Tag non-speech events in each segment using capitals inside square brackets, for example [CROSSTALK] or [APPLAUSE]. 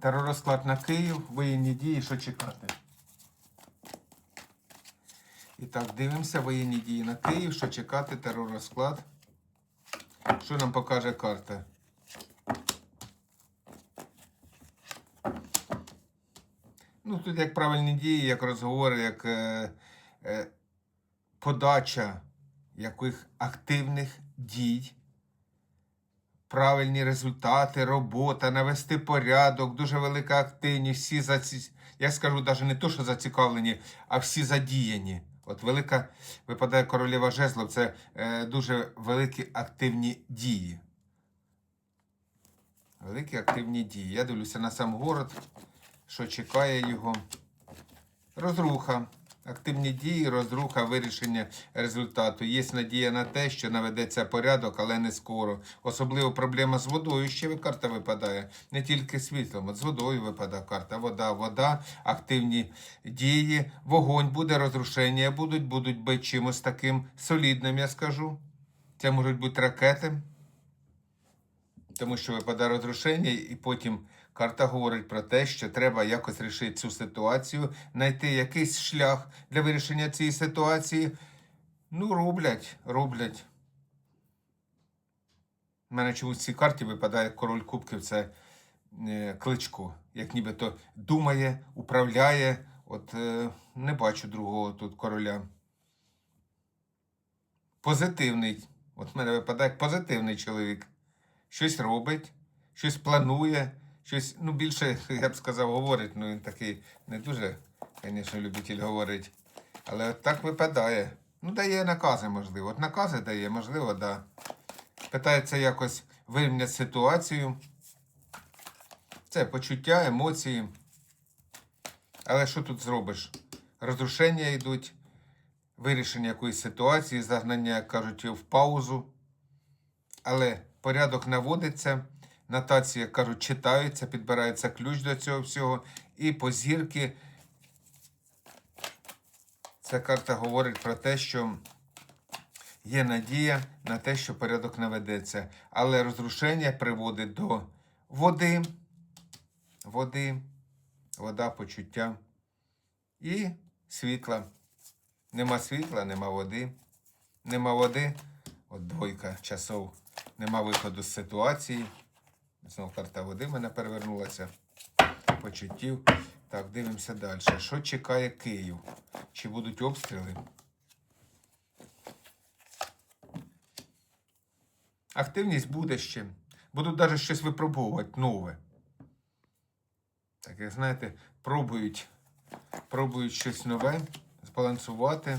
Теророзклад на Київ, воєнні дії, що чекати. І так, дивимося воєнні дії на Київ, що чекати, теророзклад. Що нам покаже карта? Ну, тут як правильні дії, як розговори, як е, е, подача яких активних дій, правильні результати, робота, навести порядок, дуже велика активність, всі заці... я скажу навіть не то, що зацікавлені, а всі задіяні. От велика випадає королева жезлов, це е, дуже великі активні дії. Великі активні дії. Я дивлюся на сам город, що чекає його. Розруха. Активні дії, розруха, вирішення результату. Є надія на те, що наведеться порядок, але не скоро. Особливо проблема з водою. Ще карта випадає. Не тільки світлом, от з водою випадає карта. Вода, вода, активні дії, вогонь буде, розрушення будуть, будуть бити чимось таким солідним, я скажу. Це можуть бути ракети. Тому що випадає розрушення, і потім карта говорить про те, що треба якось рішити цю ситуацію, знайти якийсь шлях для вирішення цієї ситуації. Ну, роблять, роблять. У мене чомусь в цій карті випадає король кубків, це е, кличко. Як нібито думає, управляє. От е, не бачу другого тут короля. Позитивний. От в мене випадає позитивний чоловік щось робить, щось планує, щось, ну, більше, [LAUGHS] я б сказав, говорить. Ну, він такий не дуже, звісно, любитель говорить. Але так випадає. Ну, дає накази, можливо. От накази дає, можливо, да. Питається якось вирівняти ситуацію. Це почуття, емоції. Але що тут зробиш? Розрушення йдуть, вирішення якоїсь ситуації, загнання, як кажуть, в паузу. Але порядок наводиться, нотації, як кажуть, читаються, підбирається ключ до цього всього. І по зірки ця карта говорить про те, що є надія на те, що порядок наведеться. Але розрушення приводить до води, води, вода, почуття і світла. Нема світла, нема води. Нема води. От двойка часов. Нема виходу з ситуації. Знову карта води в мене перевернулася. Почуттів. Так, дивимося далі. Що чекає Київ? Чи будуть обстріли? Активність буде ще. Будуть навіть щось випробовувати нове. Так, як знаєте, пробують, пробують щось нове, збалансувати.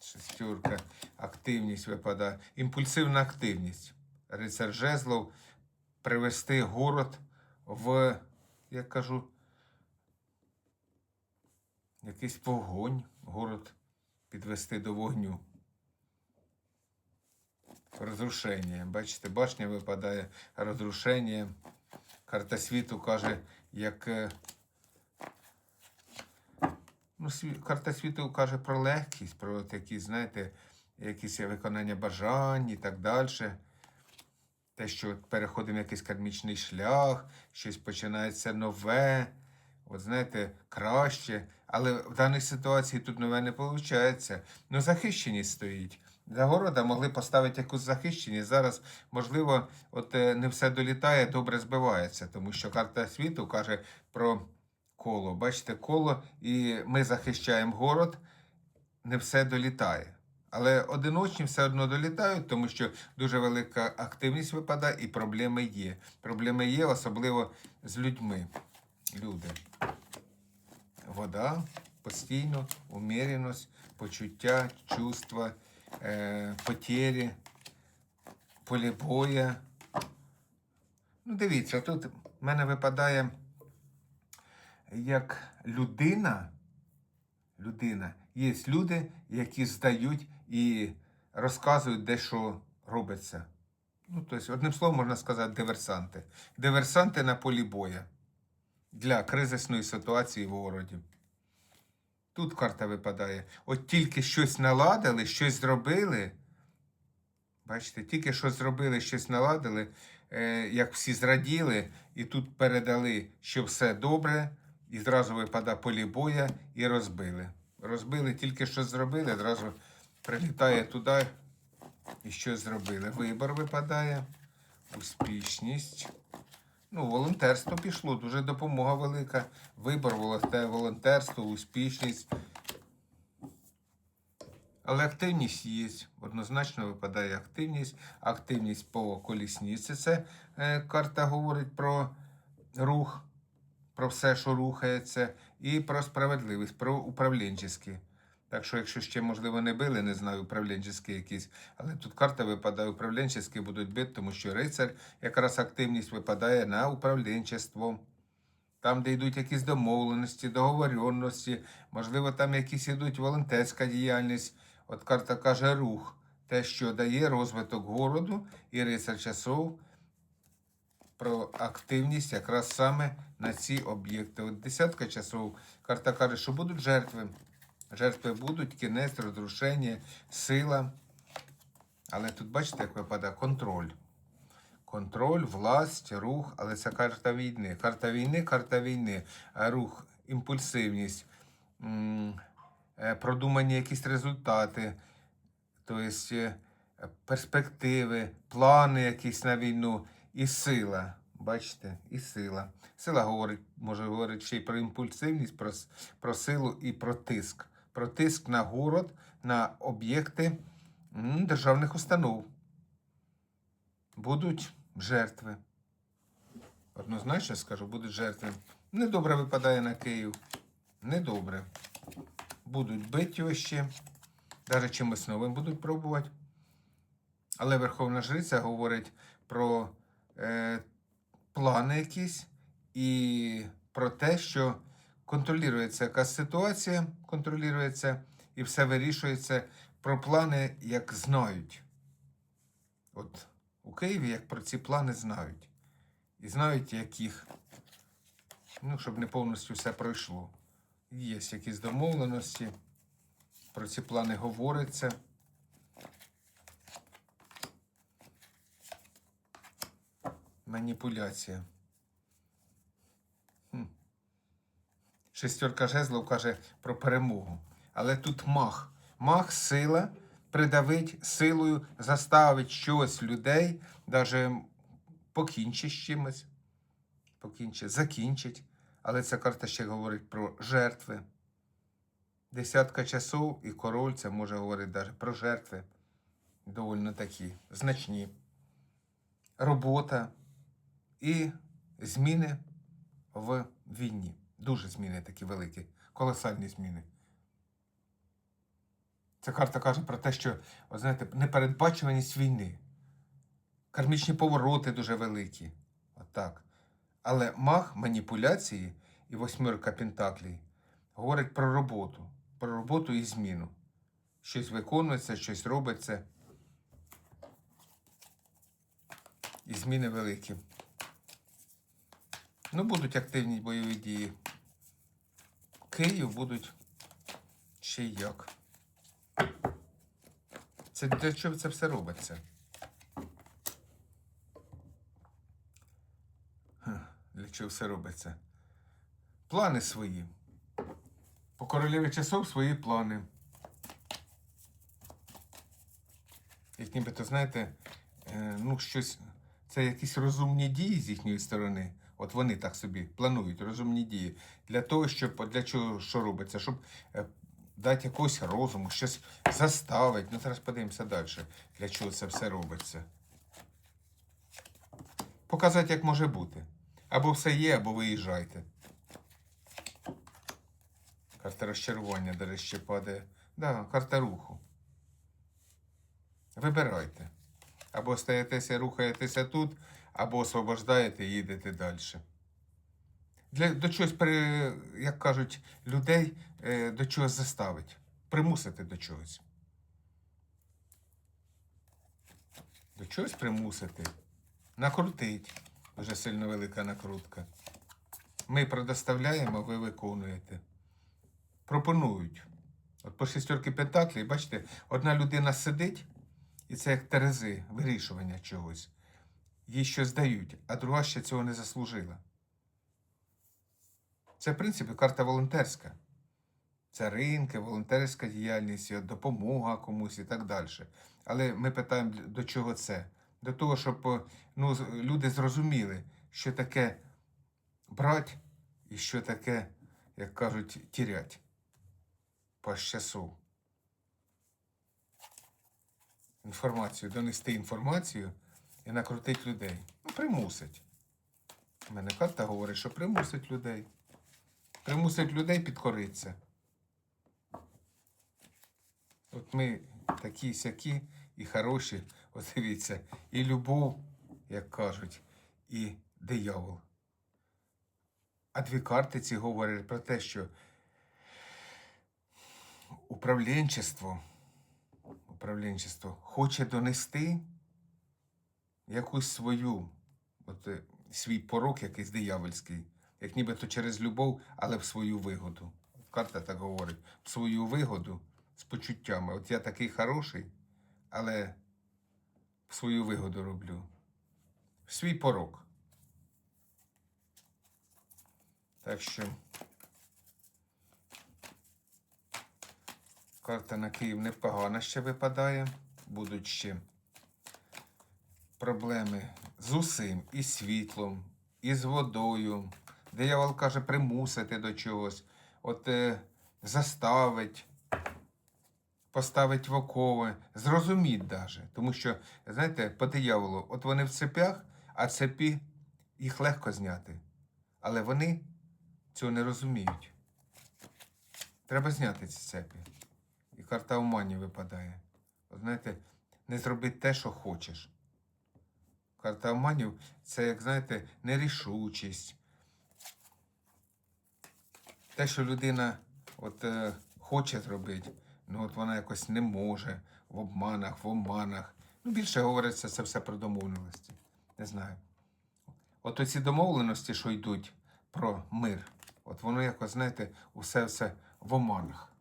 Шестерка, активність випадає. Імпульсивна активність. Рицар Жезлов привести город в, як кажу, якийсь вогонь, город підвести до вогню. Розрушення. Бачите, башня випадає, розрушення. Карта світу каже, як. е, Ну, карта світу каже про легкість, про такі, знаєте, якісь виконання бажань і так далі. Те, що переходимо якийсь кармічний шлях, щось починається нове, от знаєте, краще. Але в даній ситуації тут нове не виходить. Ну, захищеність стоїть. Для города могли поставити якусь захищеність. Зараз, можливо, от е, не все долітає, добре збивається, тому що карта світу каже про коло. Бачите, коло, і ми захищаємо город, не все долітає. Але одиночні все одно долітають, тому що дуже велика активність випадає і проблеми є. Проблеми є, особливо з людьми. Люди. Вода постійно, уміреність, почуття, чувства, е, потері, поле боя. Ну, дивіться, тут в мене випадає як людина, людина, є люди, які здають і розказують, де що робиться. Ну, тобто, одним словом, можна сказати, диверсанти. Диверсанти на полі боя для кризисної ситуації в городі. Тут карта випадає. От тільки щось наладили, щось зробили. Бачите, тільки щось зробили, щось наладили, е, як всі зраділи, і тут передали, що все добре, і зразу випадає полі боя і розбили. Розбили, тільки що зробили, одразу прилітає туди і щось зробили. Вибор випадає, успішність. Ну, волонтерство пішло, дуже допомога велика. Вибор, волонтерство, успішність. Але активність є. Однозначно випадає активність. Активність по колісниці. Це е, карта говорить про рух, про все, що рухається, і про справедливість, про управлінчеські. Так що, якщо ще, можливо, не били, не знаю, управлінчеські якісь, але тут карта випадає, управлінчеські будуть бити, тому що рицар якраз активність випадає на управлінчество. Там, де йдуть якісь домовленості, договоренності, можливо, там якісь йдуть волонтерська діяльність. От карта каже рух, те, що дає розвиток городу, і рицар часов про активність якраз саме на ці об'єкти. От десятка часов карта каже, що будуть жертви. Жертви будуть, кінець, розрушення, сила. Але тут бачите, як випадає контроль. Контроль, власть, рух, але це карта війни. Карта війни, карта війни, рух, імпульсивність, е, продумані якісь результати, тобто е, перспективи, плани якісь на війну і сила. Бачите, і сила. Сила говорить, може говорити ще й про імпульсивність, про, про силу і про тиск. Про тиск на город, на об'єкти державних установ будуть жертви. Однозначно скажу, будуть жертви. Недобре випадає на Київ. Недобре. Будуть бити його ще. Навіть чимось новим будуть пробувати. Але Верховна Жриця говорить про е, плани якісь і про те, що контролюється якась ситуація, контролюється і все вирішується про плани, як знають. От у Києві як про ці плани знають. І знають, як їх, ну, щоб не повністю все пройшло. Є якісь домовленості, про ці плани говориться. Маніпуляція. Шестерка жезлов каже про перемогу. Але тут мах. Мах сила придавить силою, заставить щось людей, навіть покінчить з чимось. Покінчить, закінчить. Але ця карта ще говорить про жертви. Десятка часов і король це може говорити навіть про жертви. Довольно такі значні. Робота і зміни в війні. Дуже зміни такі великі, колосальні зміни. Ця карта каже про те, що, от знаєте, непередбачуваність війни. Кармічні повороти дуже великі. Отак. Але мах маніпуляції і восьмірка пентаклей говорить про роботу, про роботу і зміну. Щось виконується, щось робиться. І зміни великі. Ну, будуть активні бойові дії. Київ будуть ще як. Це для чого це все робиться? Для чого все робиться? Плани свої. По королеві часов свої плани. Як нібито, знаєте, е, ну, щось, це якісь розумні дії з їхньої сторони. От вони так собі планують розумні дії. Для того, щоб для чого що робиться? Щоб е, дати якогось розуму, щось заставити. Ну, зараз подивимося далі, для чого це все робиться. Показати, як може бути. Або все є, або виїжджайте. Карта розчарування, до речі, падає. Да, карта руху. Вибирайте. Або стаєтеся, рухаєтеся тут, або освобождаєте і їдете далі. Для, до чогось, як кажуть, людей е, до чогось заставить. Примусити до чогось. До чогось примусити. Накрутить. Дуже сильно велика накрутка. Ми предоставляємо, ви виконуєте. Пропонують. От по шістерки пентаклів, бачите, одна людина сидить, і це як терези, вирішування чогось. їй щось дають, а друга ще цього не заслужила. Це, в принципі, карта волонтерська. Це ринки, волонтерська діяльність, допомога комусь і так далі. Але ми питаємо, до чого це? До того, щоб ну, люди зрозуміли, що таке брать і що таке, як кажуть, тірять по часу. Інформацію, донести інформацію і накрутить людей. Ну, примусить. У мене карта говорить, що примусить людей. Примусить людей підкоритися. От ми такі сякі і хороші, от дивіться, і любов, як кажуть, і диявол. А дві карти ці говорять про те, що управлінчество, управлінчество хоче донести якусь свою, от, е, свій порок якийсь диявольський, як нібито через любов, але в свою вигоду. Карта так говорить, в свою вигоду з почуттями. От я такий хороший, але в свою вигоду роблю. В свій порок. Так що карта на Київ непогана ще випадає. Будуть ще проблеми з усім, і світлом, і з водою. Диявол каже примусити до чогось, от е, заставить, поставить в окови, зрозуміть даже. Тому що, знаєте, по дияволу, от вони в цепях, а цепі їх легко зняти. Але вони цього не розуміють. Треба зняти ці цепі. Карта омані випадає. Знаєте, не зробити те, що хочеш. Карта оманів це, як знаєте, нерішучість. Те, що людина от, е, хоче зробити, ну от вона якось не може в обманах, в оманах. Ну, більше говориться це все про домовленості. Не знаю. От оці домовленості, що йдуть про мир, от воно якось, знаєте, усе все в оманах.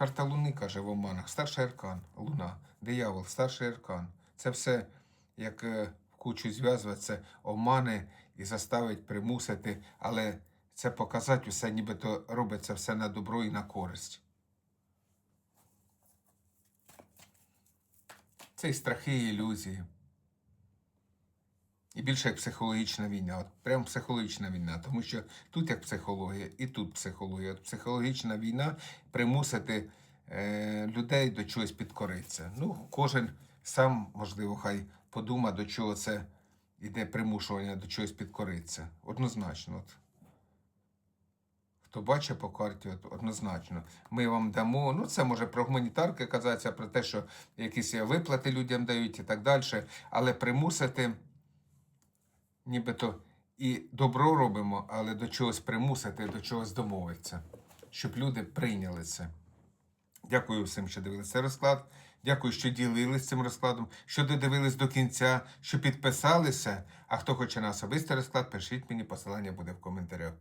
Карта Луни каже в оманах. Старший аркан, Луна, диявол, старший аркан. Це все як е, в кучу зв'язувати, це омани і заставить примусити, але це показати усе, нібито робиться все на добро і на користь. Це і страхи, і ілюзії. І більше як психологічна війна. От прям психологічна війна. Тому що тут як психологія, і тут психологія. От психологічна війна примусити е, людей до чогось підкоритися. Ну, кожен сам, можливо, хай подума, до чого це йде примушування до чогось підкоритися. Однозначно. От. Хто бачить по карті, от, однозначно. Ми вам дамо. Ну, це може про гуманітарки казатися, про те, що якісь виплати людям дають і так далі. Але примусити нібито і добро робимо, але до чогось примусити, до чогось домовитися, щоб люди прийняли це. Дякую всім, що дивилися розклад. Дякую, що ділились цим розкладом, що додивились до кінця, що підписалися. А хто хоче на особистий розклад, пишіть мені, посилання буде в коментарях.